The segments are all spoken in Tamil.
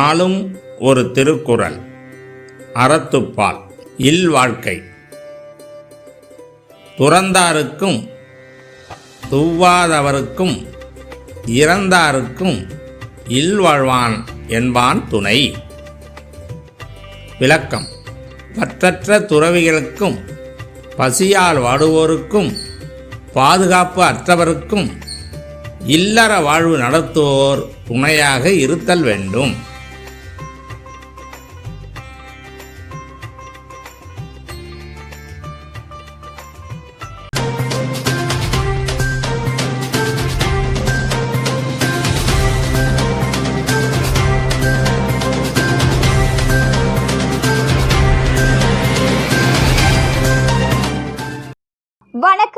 நாளும் ஒரு திருக்குறள். அறத்துப்பால். இல்வாழ்க்கை துறந்தாருக்கும் துவ்வாதவருக்கும் இறந்தாருக்கும் இல்வாழ்வான் என்பான் துணை. விளக்கம். பற்றற்ற துறவிகளுக்கும் பசியால் வாடுவோருக்கும் பாதுகாப்பு அற்றவருக்கும் இல்லற வாழ்வு நடத்துவோர் துணையாக இருத்தல் வேண்டும்.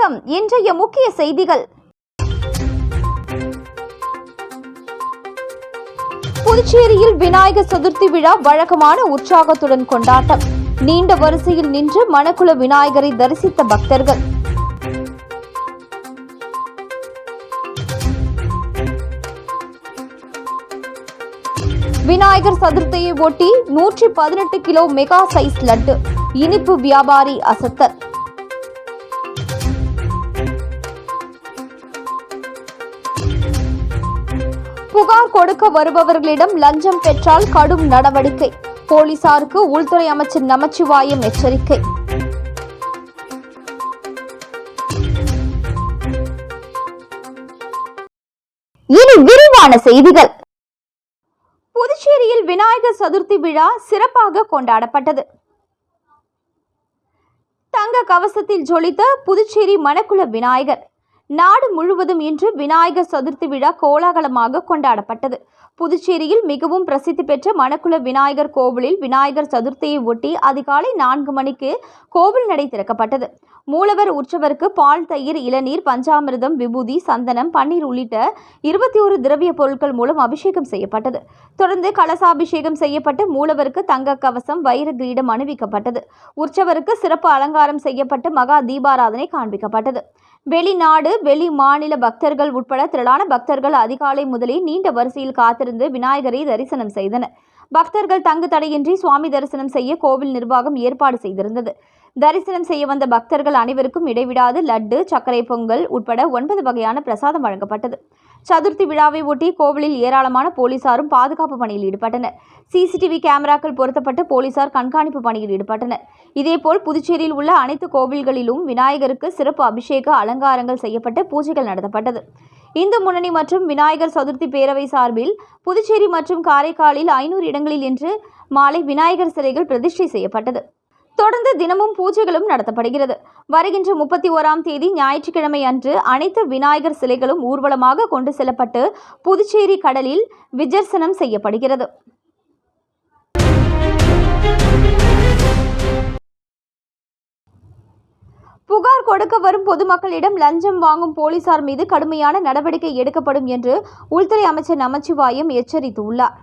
வணக்கம். இன்றைய முக்கிய செய்திகள். புதுச்சேரியில் விநாயகர் சதுர்த்தி விழா வழக்கமான உற்சாகத்துடன் கொண்டாட்டம். நீண்ட வரிசையில் நின்று மணக்குள விநாயகரை தரிசித்த பக்தர்கள். விநாயகர் சதுர்த்தியை ஒட்டி நூற்றி பதினெட்டு கிலோ மெகா சைஸ் லட்டு இனிப்பு வியாபாரி அசத்தல். கொடுக்க வருபவர்களிடம் லஞ்சம் பெற்றால் கடும் நடவடிக்கை. போலீசாருக்கு உள்துறை அமைச்சர் நமச்சிவாயம் எச்சரிக்கை. இனி விரிவான செய்திகள். புதுச்சேரியில் விநாயகர் சதுர்த்தி விழா சிறப்பாக கொண்டாடப்பட்டது. தங்க கவசத்தில் ஜொலித்த புதுச்சேரி மணக்குள விநாயகர். நாடு முழுவதும் இன்று விநாயகர் சதுர்த்தி விழா கோலாகலமாக கொண்டாடப்பட்டது. புதுச்சேரியில் மிகவும் பிரசித்தி பெற்ற மணக்குள விநாயகர் கோவிலில் விநாயகர் சதுர்த்தியை ஒட்டி அதிகாலை நான்கு மணிக்கு கோவில் நடை திறக்கப்பட்டது. மூலவர் உற்சவருக்கு பால் தயிர் இளநீர் பஞ்சாமிர்தம் விபூதி சந்தனம் பன்னீர் உள்ளிட்ட இருபத்தி ஒரு திரவிய பொருட்கள் மூலம் அபிஷேகம் செய்யப்பட்டது. தொடர்ந்து கலசாபிஷேகம் செய்யப்பட்டு மூலவருக்கு தங்க கவசம் வைர கிரீடம் அணிவிக்கப்பட்டது. உற்சவருக்கு சிறப்பு அலங்காரம் செய்யப்பட்டு மகா தீபாராதனை காண்பிக்கப்பட்டது. வெளிநாடு வெளி மாநில பக்தர்கள் உட்பட திரளான பக்தர்கள் அதிகாலை முதலே நீண்ட வரிசையில் காத்திருந்து விநாயகரை தரிசனம் செய்தனர். பக்தர்கள் தங்கு தடையின்றி சுவாமி தரிசனம் செய்ய கோவில் நிர்வாகம் ஏற்பாடு செய்திருந்தது. தரிசனம் செய்ய வந்த பக்தர்கள் அனைவருக்கும் இடைவிடாது லட்டு சர்க்கரை பொங்கல் உட்பட ஒன்பது வகையான பிரசாதம் வழங்கப்பட்டது. சதுர்த்தி விழாவை ஒட்டி கோவிலில் ஏராளமான போலீசாரும் பாதுகாப்பு பணியில் ஈடுபட்டனர். சிசிடிவி கேமராக்கள் பொருத்தப்பட்டு போலீசார் கண்காணிப்பு பணியில் ஈடுபட்டனர். இதேபோல் புதுச்சேரியில் உள்ள அனைத்து கோவில்களிலும் விநாயகருக்கு சிறப்பு அபிஷேக அலங்காரங்கள் செய்யப்பட்டு பூஜைகள் நடத்தப்பட்டது. இந்து முன்னணி மற்றும் விநாயகர் சதுர்த்தி பேரவை சார்பில் புதுச்சேரி மற்றும் காரைக்காலில் ஐநூறு இடங்களில் இன்று மாலை விநாயகர் சிலைகள் பிரதிஷ்டை செய்யப்பட்டது. தொடர்ந்து தினமும் பூஜைகளும் நடத்தப்படுகிறது. வருகின்ற முப்பத்தி ஓராம் தேதி ஞாயிற்றுக்கிழமை அன்று அனைத்து விநாயகர் சிலைகளும் ஊர்வலமாக கொண்டு செல்லப்பட்டு புதுச்சேரி கடலில் விஜர்சனம் செய்யப்படுகிறது. புகார் கொடுக்க வரும் பொதுமக்களிடம் லஞ்சம் வாங்கும் போலீசார் மீது கடுமையான நடவடிக்கை எடுக்கப்படும் என்று உள்துறை அமைச்சர் நமச்சிவாயம் எச்சரித்துள்ளார்.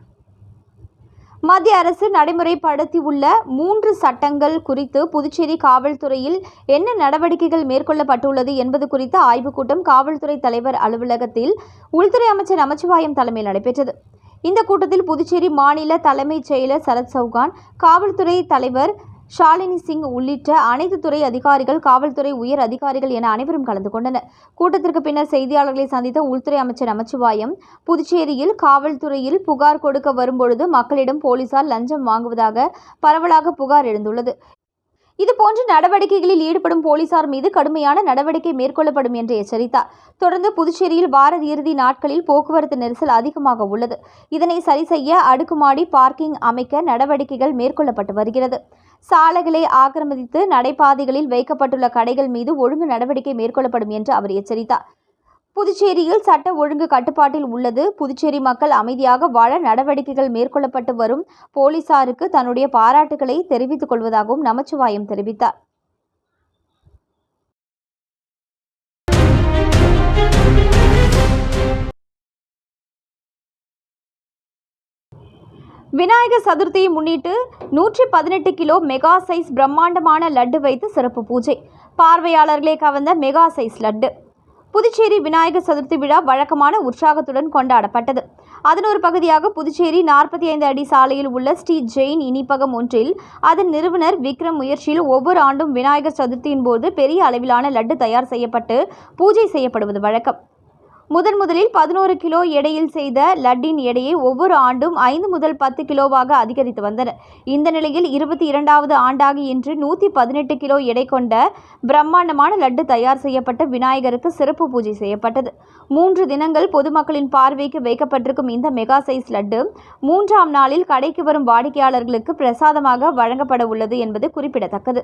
மத்திய அரசு நடைமுறைப்படுத்தியுள்ள மூன்று சட்டங்கள் குறித்து புதுச்சேரி காவல்துறையில் என்ன நடவடிக்கைகள் மேற்கொள்ளப்பட்டுள்ளது என்பது குறித்த ஆய்வுக் கூட்டம் காவல்துறை தலைவர் அலுவலகத்தில் உள்துறை அமைச்சர் நமச்சிவாயம் தலைமையில் நடைபெற்றது. இந்த கூட்டத்தில் புதுச்சேரி மாநில தலைமைச் செயலர் சரத் சௌகான் காவல்துறை தலைவர் ஷாலினி சிங் உள்ளிட்ட அனைத்து துறை அதிகாரிகள் காவல்துறை உயர் அதிகாரிகள் என அனைவரும் கலந்து கொண்டனர். கூட்டத்திற்கு பின்னர் செய்தியாளர்களை சந்தித்த உள்துறை அமைச்சர் நமச்சிவாயம் புதுச்சேரியில் காவல்துறையில் புகார் கொடுக்க வரும்பொழுது மக்களிடம் போலீசார் லஞ்சம் வாங்குவதாக பரவலாக புகார் எழுந்துள்ளது. இதுபோன்ற நடவடிக்கைகளில் ஈடுபடும் போலீசார் மீது கடுமையான நடவடிக்கை மேற்கொள்ளப்படும் என்று எச்சரித்தார். தொடர்ந்து புதுச்சேரியில் வார இறுதி நாட்களில் போக்குவரத்து நெரிசல் அதிகமாக உள்ளது. இதனை சரி செய்ய அடுக்குமாடி பார்க்கிங் அமைக்க நடவடிக்கைகள் மேற்கொள்ளப்பட்டு வருகிறது. சாலைகளை ஆக்கிரமித்து நடைபாதைகளில் வைக்கப்பட்டுள்ள கடைகள் மீது ஒழுங்கு நடவடிக்கை மேற்கொள்ளப்படும் என்று அவர் எச்சரித்தார். புதுச்சேரியில் சட்ட ஒழுங்கு கட்டுப்பாட்டில் உள்ளது. புதுச்சேரி மக்கள் அமைதியாக வாழ நடவடிக்கைகள் மேற்கொள்ளப்பட்டு வரும். போலீசாருக்கு தன்னுடைய பாராட்டுகளை தெரிவித்துக் கொள்வதாகவும் நமச்சிவாயம் தெரிவித்தார். விநாயகர் சதுர்த்தியை முன்னிட்டு நூற்றி பதினெட்டு கிலோ மெகா சைஸ் பிரம்மாண்டமான லட்டு வைத்து சிறப்பு பூஜை. பார்வையாளர்களை கவர்ந்த மெகா சைஸ் லட்டு. புதுச்சேரி விநாயகர் சதுர்த்தி விழா வழக்கமான உற்சாகத்துடன் கொண்டாடப்பட்டது. அதன் ஒரு பகுதியாக புதுச்சேரி நாற்பத்தி ஐந்து அடி சாலையில் உள்ள ஸ்ரீ ஜெயின் இனிப்பகம் ஒன்றில் அதன் நிறுவனர் விக்ரம் முயற்சியில் ஒவ்வொரு ஆண்டும் விநாயகர் சதுர்த்தியின் போது பெரிய அளவிலான லட்டு தயார் செய்யப்பட்டு பூஜை செய்யப்படுவது வழக்கம். முதன் முதலில் பதினோரு கிலோ எடையில் செய்த லட்டின் எடையை ஒவ்வொரு ஆண்டும் ஐந்து முதல் பத்து கிலோவாக அதிகரித்து வந்தனர் இந்த நிலையில் இருபத்தி இரண்டாவது ஆண்டாகி இன்று நூற்றி பதினெட்டு கிலோ எடை கொண்ட பிரம்மாண்டமான லட்டு தயார் செய்யப்பட்ட விநாயகருக்கு சிறப்பு பூஜை செய்யப்பட்டது. மூன்று தினங்கள் பொதுமக்களின் பார்வைக்கு வைக்கப்பட்டிருக்கும் இந்த மெகா சைஸ் லட்டு மூன்றாம் நாளில் கடைக்கு வரும் வாடிக்கையாளர்களுக்கு பிரசாதமாக வழங்கப்பட உள்ளது என்பது குறிப்பிடத்தக்கது.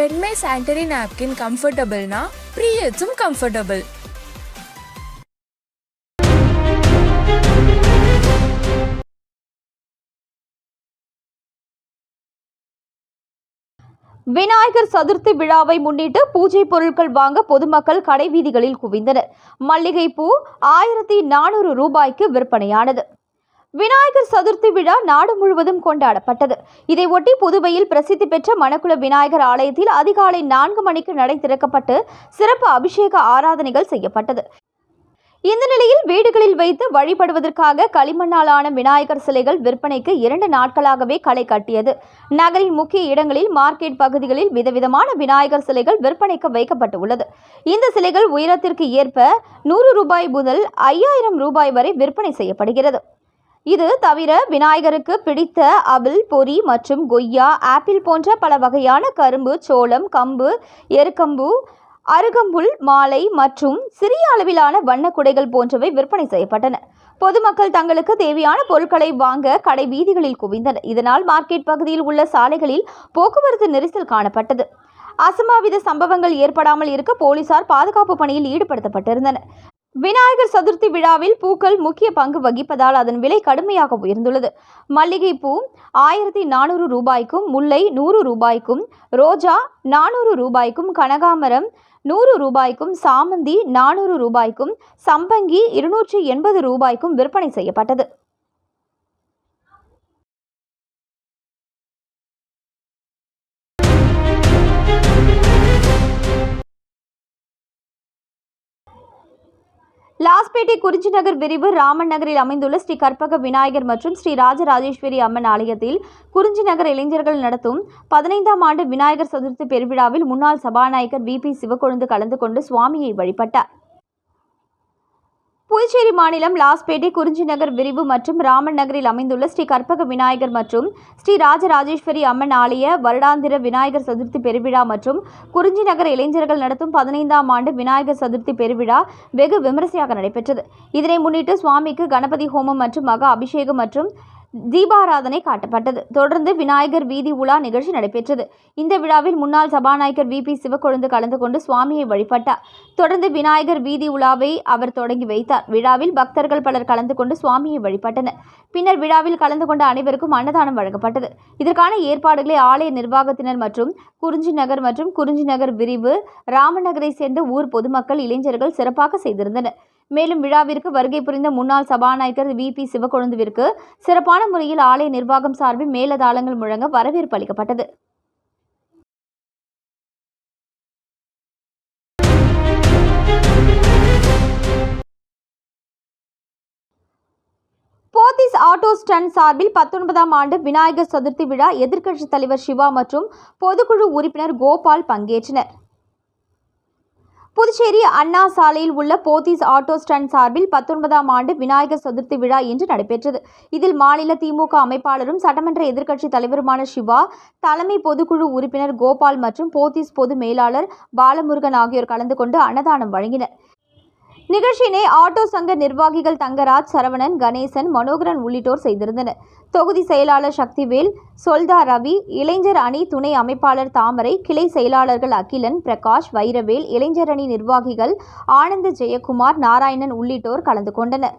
பெண்மை சானிட்டரி நாப்கின் கம்ஃபர்டபுள்னா ப்ரீயட்ஸும் கம்ஃபர்டபுள். விநாயகர் சதுர்த்தி விழாவை முன்னிட்டு பூஜை பொருட்கள் வாங்க பொதுமக்கள் கடைவீதிகளில் குவிந்தனர். மல்லிகைப்பூ ஆயிரத்தி நானூறு ரூபாய்க்கு விற்பனையானது. விநாயகர் சதுர்த்தி விழா நாடு முழுவதும் கொண்டாடப்பட்டது. இதையொட்டி புதுவையில் பிரசித்தி பெற்ற மணக்குள விநாயகர் ஆலயத்தில் அதிகாலை நான்கு மணிக்கு நடை திறக்கப்பட்டு சிறப்பு அபிஷேக ஆராதனைகள் செய்யப்பட்டது. இந்த நிலையில் வீடுகளில் வைத்து வழிபடுவதற்காக களிமண்ணாலான விநாயகர் சிலைகள் விற்பனைக்கு இரண்டு நாட்களாகவே களை கட்டியது. நகரின் முக்கிய இடங்களில் மார்க்கெட் பகுதிகளில் விதவிதமான விநாயகர் சிலைகள் விற்பனைக்கு வைக்கப்பட்டு உள்ளது இந்த சிலைகள் உயரத்திற்கு ஏற்ப நூறு ரூபாய் முதல் ஐயாயிரம் ரூபாய் வரை விற்பனை செய்யப்படுகிறது. இது தவிர விநாயகருக்கு பிடித்த அபில் பொரி மற்றும் கொய்யா ஆப்பிள் போன்ற பல வகையான கரும்பு சோளம் கம்பு எருக்கம்பு அருகம்புல் மாலை மற்றும் சிறிய அளவிலான வண்ணக் குடைகள் போன்றவை விற்பனை செய்யப்பட்டன. பொதுமக்கள் தங்களுக்கு தேவையான பொருட்களை வாங்க கடை வீதிகளில் குவிந்தனர். இதனால் மார்க்கெட் பகுதியில் உள்ள சாலைகளில் போக்குவரத்து நெரிசல் காணப்பட்டது. அசம்பாவித சம்பவங்கள் ஏற்படாமல் இருக்க போலீசார் பாதுகாப்பு பணியில் ஈடுபடுத்தப்பட்டிருந்தனர். விநாயகர் சதுர்த்தி விழாவில் பூக்கள் முக்கிய பங்கு வகிப்பதால் அதன் விலை கடுமையாக உயர்ந்துள்ளது. மல்லிகைப்பூ ஆயிரத்தி நானூறு ரூபாய்க்கும் முல்லை நூறு ரூபாய்க்கும் ரோஜா நானூறு ரூபாய்க்கும் கனகாமரம் நூறு ரூபாய்க்கும் சாமந்தி நானூறு ரூபாய்க்கும் சம்பங்கி இருநூற்றி எண்பது ரூபாய்க்கும் விற்பனை செய்யப்பட்டது. லாஸ்பேட்டை குறிஞ்சி நகர் விரிவு ராமன் நகரில் அமைந்துள்ள ஸ்ரீ கற்பக விநாயகர் மற்றும் ஸ்ரீ ராஜராஜேஸ்வரி அம்மன் ஆலயத்தில் குறிஞ்சி நகர் இளைஞர்கள் நடத்தும் பதினைந்தாம் ஆண்டு விநாயகர் சதுர்த்தி பெருவிழாவில் முன்னாள் சபாநாயகர் வி பி சிவக்கொழுந்து கலந்து கொண்டு சுவாமியை வழிபட்டார். புதுச்சேரி மாநிலம் லாஸ்பேட்டை குறிஞ்சி நகர் விரிவு மற்றும் ராமன் நகரில் அமைந்துள்ள ஸ்ரீ கற்பக விநாயகர் மற்றும் ஸ்ரீ ராஜராஜேஸ்வரி அம்மன் ஆலய வருடாந்திர விநாயகர் சதுர்த்தி பெருவிழா மற்றும் குறிஞ்சி நகர் இளைஞர்கள் நடத்தும் பதினைந்தாம் ஆண்டு விநாயகர் சதுர்த்தி பெருவிழா வெகு விமரிசையாக நடைபெற்றது. இதனை முன்னிட்டு சுவாமிக்கு கணபதி ஹோமம் மற்றும் மகா அபிஷேகம் மற்றும் தீபாராதனை காட்டப்பட்டது. தொடர்ந்து விநாயகர் வீதி உலா நிகழ்ச்சி நடைபெற்றது. இந்த விழாவில் முன்னாள் சபாநாயகர் வி. பி. சிவக்கொழுந்து கலந்து கொண்டு சுவாமியை வழிபட்டார். தொடர்ந்து விநாயகர் வீதி உலாவை அவர் தொடங்கி வைத்தார். விழாவில் பக்தர்கள் பலர் கலந்து கொண்டு சுவாமியை வழிபட்டனர். பின்னர் விழாவில் கலந்து கொண்ட அனைவருக்கும் அன்னதானம் வழங்கப்பட்டது. இதற்கான ஏற்பாடுகளை ஆலய நிர்வாகத்தினர் மற்றும் குறிஞ்சி நகர் மற்றும் குறிஞ்சி நகர் விரிவு ராமநகரை சேர்ந்த ஊர் பொதுமக்கள் இளைஞர்கள் சிறப்பாக செய்திருந்தனர். மேலும் விழாவிற்கு வருகை புரிந்த முன்னாள் சபாநாயகர் வி பி சிவக்கொழுந்துவிற்கு சிறப்பான முறையில் ஆலய நிர்வாகம் சார்பில் மேலதாளங்கள் முழங்க வரவேற்பு அளிக்கப்பட்டது. போத்தீஸ் ஆட்டோ ஸ்டண்ட் சார்பில் பத்தொன்பதாம் ஆண்டு விநாயகர் சதுர்த்தி விழா எதிர்க்கட்சித் தலைவர் சிவா மற்றும் பொதுக்குழு உறுப்பினர் கோபால் பங்கேற்றனர். புதுச்சேரி அண்ணா சாலையில் உள்ள போத்தீஸ் ஆட்டோ ஸ்டண்ட் சார்பில் பத்தொன்பதாம் ஆண்டு விநாயகர் சதுர்த்தி விழா இன்று நடைபெற்றது. இதில் மாநில திமுக அமைப்பாளரும் சட்டமன்ற எதிர்க்கட்சித் தலைவருமான சிவா தலைமை பொதுக்குழு உறுப்பினர் கோபால் மற்றும் போத்தீஸ் பொது மேலாளர் பாலமுருகன் ஆகியோர் கலந்து கொண்டு அன்னதானம் வழங்கினர். நிகழ்ச்சியினை ஆட்டோ சங்க நிர்வாகிகள் தங்கராஜ் சரவணன் கணேசன் மனோகரன் உள்ளிட்டோர் செய்திருந்தனர். தொகுதி செயலாளர் சக்திவேல் சொல்தா ரவி இளைஞர் அணி துணை அமைப்பாளர் தாமரை கிளை செயலாளர்கள் அகிலன் பிரகாஷ் வைரவேல் இளைஞர் அணி நிர்வாகிகள் ஆனந்த ஜெயக்குமார் நாராயணன் உள்ளிட்டோர் கலந்து கொண்டனர்.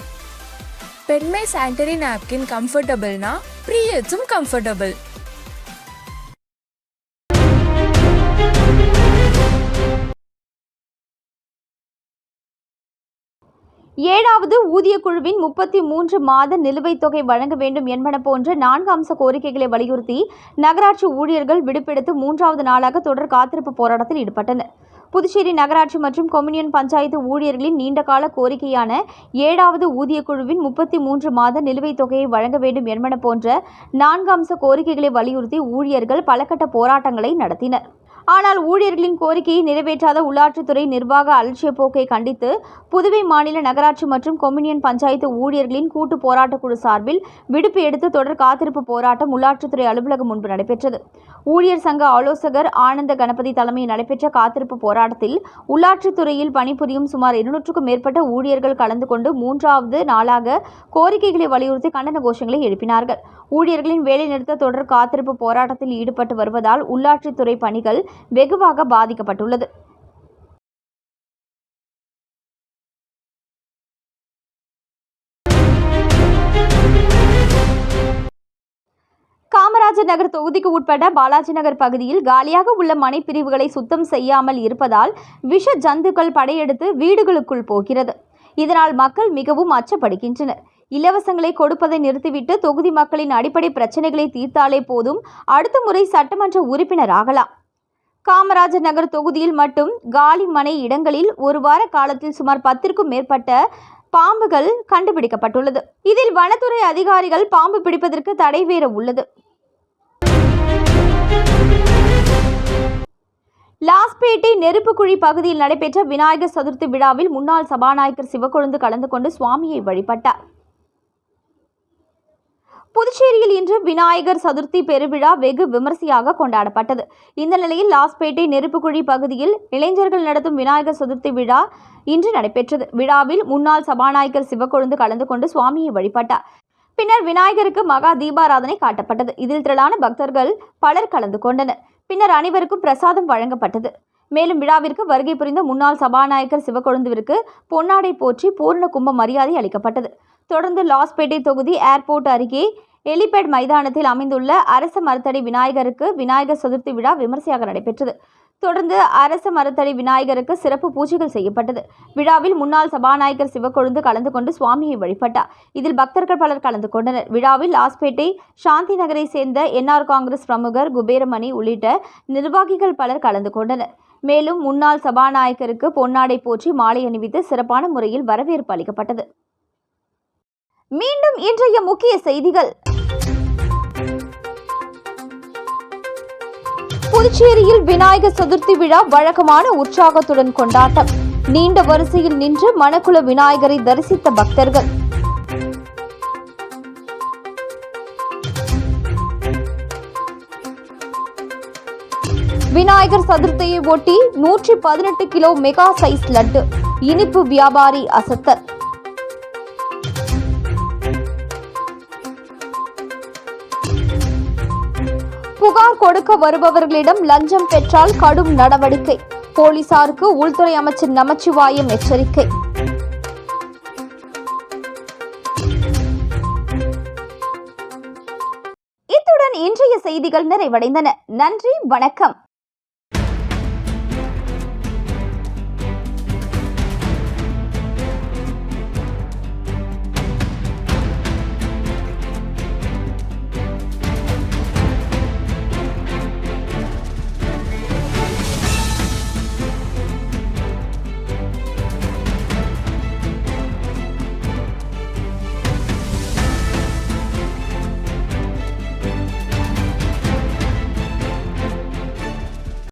பெண்மை சானிடரி நாப்கின் கம்ஃபர்டபுள்னா ப்ரீயட்ஸும் கம்ஃபர்டபுள் ஏழாவது ஊதியக் குழுவின் முப்பத்தி மூன்று மாத நிலுவைத் தொகை வழங்க வேண்டும் என்பன போன்ற நான்கு அம்ச கோரிக்கைகளை வலியுறுத்தி நகராட்சி ஊழியர்கள் விடுப்பெடுத்து மூன்றாவது நாளாக தொடர் காத்திருப்பு போராட்டத்தில் ஈடுபட்டனர். புதுச்சேரி நகராட்சி மற்றும் கொம்யூனியன் பஞ்சாயத்து ஊழியர்களின் நீண்டகால கோரிக்கையான ஏழாவது ஊதிய குழுவின் முப்பத்தி மூன்று மாத நிலுவைத் தொகையை வழங்க வேண்டும் என்பன போன்ற நான்கு அம்ச கோரிக்கைகளை வலியுறுத்தி ஊழியர்கள் பலகட்ட போராட்டங்களை நடத்தினர். ஆனால் ஊழியர்களின் கோரிக்கையை நிறைவேற்றாத உள்ளாட்சித்துறை நிர்வாக அலட்சிய போக்கை கண்டித்து புதுவை மாநில நகராட்சி மற்றும் கொம்யூனியன் பஞ்சாயத்து ஊழியர்களின் கூட்டு போராட்டக் குழு சார்பில் விடுப்பு எடுத்து தொடர் காத்திருப்பு போராட்டம் உள்ளாட்சித்துறை அலுவலகம் முன்பு நடைபெற்றது. ஊழியர் சங்க ஆலோசகர் ஆனந்த கணபதி தலைமையில் நடைபெற்ற காத்திருப்பு போராட்டத்தில் உள்ளாட்சித்துறையில் பணிபுரியும் சுமார் இருநூற்றுக்கும் மேற்பட்ட ஊழியர்கள் கலந்து கொண்டு மூன்றாவது நாளாக கோரிக்கைகளை வலியுறுத்தி கண்டன கோஷங்களை எழுப்பினார்கள். ஊழியர்களின் வேலைநிறுத்த தொடர் காத்திருப்பு போராட்டத்தில் ஈடுபட்டு வருவதால் உள்ளாட்சித்துறை பணிகள் வெகுவாக பாதிக்கப்பட்டுள்ளது. காமராஜர் நகர் தொகுதிக்கு உட்பட்ட பாலாஜி நகர் பகுதியில் காலியாக உள்ள மனைப்பிரிவுகளை சுத்தம் செய்யாமல் இருப்பதால் விஷ ஜந்துக்கள் படையெடுத்து வீடுகளுக்குள் போகிறது. இதனால் மக்கள் மிகவும் அச்சப்படுகின்றனர். இலவசங்களை கொடுப்பதை நிறுத்திவிட்டு தொகுதி மக்களின் அடிப்படை பிரச்சனைகளை தீர்த்தாலே போதும். அடுத்த முறை சட்டமன்ற உறுப்பினர் ஆகலாம். காமராஜர் நகர் தொகுதியில் மட்டும் காலி மனை இடங்களில் ஒரு வார காலத்தில் சுமார் பத்திற்கும் மேற்பட்ட பாம்புகள் கண்டுபிடிக்கப்பட்டுள்ளது. இதில் வனத்துறை அதிகாரிகள் பாம்பு பிடிப்பதற்கு தடை வேற உள்ளது. லாஸ்பேட்டை நெருப்புக்குழி பகுதியில் நடைபெற்ற விநாயகர் சதுர்த்தி விழாவில் முன்னாள் சபாநாயகர் சிவக்கொழுந்து கலந்து கொண்டு சுவாமியை வழிபட்டார். புதுச்சேரியில் இன்று விநாயகர் சதுர்த்தி பெருவிழா வெகு விமரிசையாக கொண்டாடப்பட்டது. இந்த நிலையில் லாஸ்பேட்டை நெருப்புக்குழி பகுதியில் இளைஞர்கள் நடத்தும் விநாயகர் சதுர்த்தி விழா இன்று நடைபெற்றது. விழாவில் முன்னாள் சபாநாயகர் சிவக்கொழுந்து கலந்து கொண்டு சுவாமியை வழிபட்டார். பின்னர் விநாயகருக்கு மகா தீபாராதனை காட்டப்பட்டது. இதில் திரளான பக்தர்கள் பலர் கலந்து கொண்டனர். பின்னர் அனைவருக்கும் பிரசாதம் வழங்கப்பட்டது. மேலும் விழாவிற்கு வருகை புரிந்த முன்னாள் சபாநாயகர் சிவக்கொழுந்துவிற்கு பொன்னாடை போற்றி பூர்ண கும்ப மரியாதை அளிக்கப்பட்டது. தொடர்ந்து லாஸ்பேட்டை தொகுதி ஏர்போர்ட் அருகே எலிபேட் மைதானத்தில் அமைந்துள்ள அரச மரத்தடி விநாயகருக்கு விநாயகர் சதுர்த்தி விழா விமர்சையாக நடைபெற்றது. தொடர்ந்து அரச மரத்தடி விநாயகருக்கு சிறப்பு பூஜைகள் செய்யப்பட்டது. விழாவில் முன்னாள் சபாநாயகர் சிவக்கொழுந்து கலந்து கொண்டு சுவாமியை வழிபட்டார். இதில் பக்தர்கள் பலர் கலந்து கொண்டனர். விழாவில் லாஸ்பேட்டை சாந்தி நகரை சேர்ந்த என்ஆர் காங்கிரஸ் பிரமுகர் குபேரமணி உள்ளிட்ட நிர்வாகிகள் பலர் கலந்து கொண்டனர். மேலும் முன்னாள் சபாநாயகருக்கு பொன்னாடை போற்றி மாலை அணிவித்து சிறப்பான முறையில் வரவேற்பு அளிக்கப்பட்டது. மீண்டும் இன்றைய முக்கிய செய்திகள். புதுச்சேரியில் விநாயகர் சதுர்த்தி விழா வழக்கமான உற்சாகத்துடன் கொண்டாட்டம். நீண்ட வரிசையில் நின்று மணக்குள விநாயகரை தரிசித்த பக்தர்கள். விநாயகர் சதுர்த்தியை ஒட்டி நூற்றி பதினெட்டு கிலோ மெகா சைஸ் லட்டு இனிப்பு வியாபாரி அசத்தல். புகார் கொடுக்க வருபவர்களிடம் லஞ்சம் பெற்றால் கடும் நடவடிக்கை. போலீசாருக்கு உள்துறை அமைச்சர் நமச்சிவாயம் எச்சரிக்கை. இத்துடன் இன்றைய செய்திகள் நிறைவடைந்தன. நன்றி வணக்கம்.